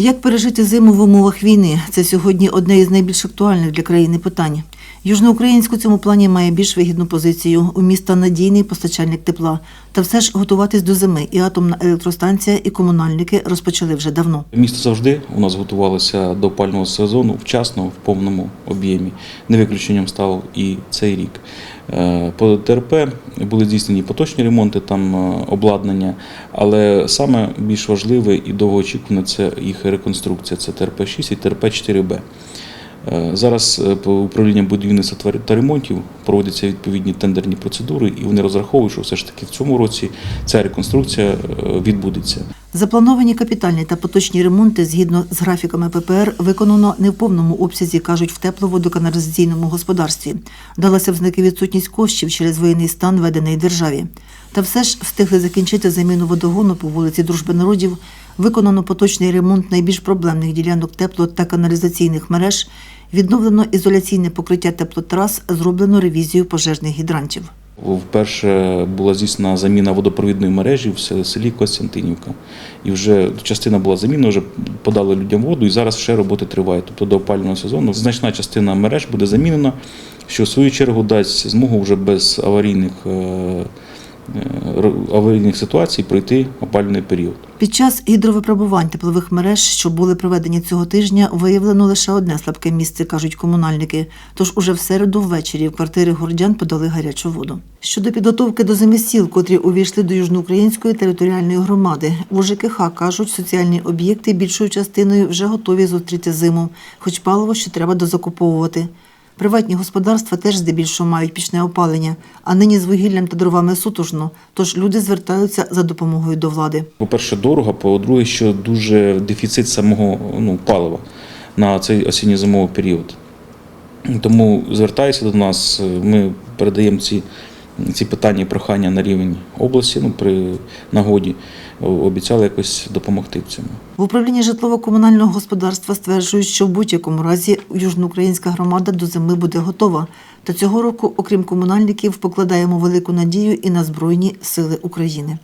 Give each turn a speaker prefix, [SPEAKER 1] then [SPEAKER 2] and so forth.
[SPEAKER 1] Як пережити зиму в умовах війни? Це сьогодні одне із найбільш актуальних для країни питань. Южноукраїнськ у цьому плані має більш вигідну позицію. У міста надійний постачальник тепла. Та все ж готуватись до зими. І атомна електростанція, і комунальники розпочали вже давно.
[SPEAKER 2] Місто завжди у нас готувалося до опального сезону вчасно, в повному об'ємі. Не виключенням став і цей рік. Е, По ТРП були здійснені поточні ремонти там е, обладнання, але саме більш важливе і довгоочікуване це їх реконструкція. Це ТРП-6 і ТРП-4Б. Е, Зараз е, по управлінням будівництва та ремонтів проводяться відповідні тендерні процедури, і вони розраховують, що все ж таки в цьому році ця реконструкція е, відбудеться.
[SPEAKER 1] Заплановані капітальні та поточні ремонти згідно з графіками ППР виконано не в повному обсязі, кажуть в тепловодоканалізаційному господарстві. Далася в знаки відсутність коштів через воєнний стан введений державі. Та все ж встигли закінчити заміну водогону по вулиці Дружби народів, виконано поточний ремонт найбільш проблемних ділянок тепло та каналізаційних мереж, відновлено ізоляційне покриття теплотрас, зроблено ревізію пожежних гідрантів.
[SPEAKER 2] Вперше була здійснена заміна водопровідної мережі в селі Костянтинівка. І вже частина була замінена, вже подали людям воду, і зараз ще роботи тривають. Тобто до опалювального сезону значна частина мереж буде замінена, що в свою чергу дасть змогу вже без аварійних, е, аварійних ситуацій пройти опалювальний період.
[SPEAKER 1] Під час гідровипробувань теплових мереж, що були проведені цього тижня, виявлено лише одне слабке місце, кажуть комунальники. Тож уже в середу ввечері в квартири городян подали гарячу воду. Щодо підготовки до зими сіл, котрі увійшли до Южноукраїнської територіальної громади, в УЖКХ кажуть, соціальні об'єкти більшою частиною вже готові зустріти зиму, хоч паливо ще треба дозакуповувати. Приватні господарства теж здебільшого мають пічне опалення, а нині з вугіллям та дровами сутужно, тож люди звертаються за допомогою до влади.
[SPEAKER 2] По-перше, дорого, по-друге, що дуже дефіцит самого ну, палива на цей осінньо-зимовий період. Тому звертаються до нас, ми передаємо ці, ці питання і прохання на рівень області, ну, при нагоді обіцяли якось допомогти в цьому.
[SPEAKER 1] В управлінні житлово-комунального господарства стверджують, що в будь-якому разі южноукраїнська громада до зими буде готова. Та цього року, окрім комунальників, покладаємо велику надію і на Збройні Сили України.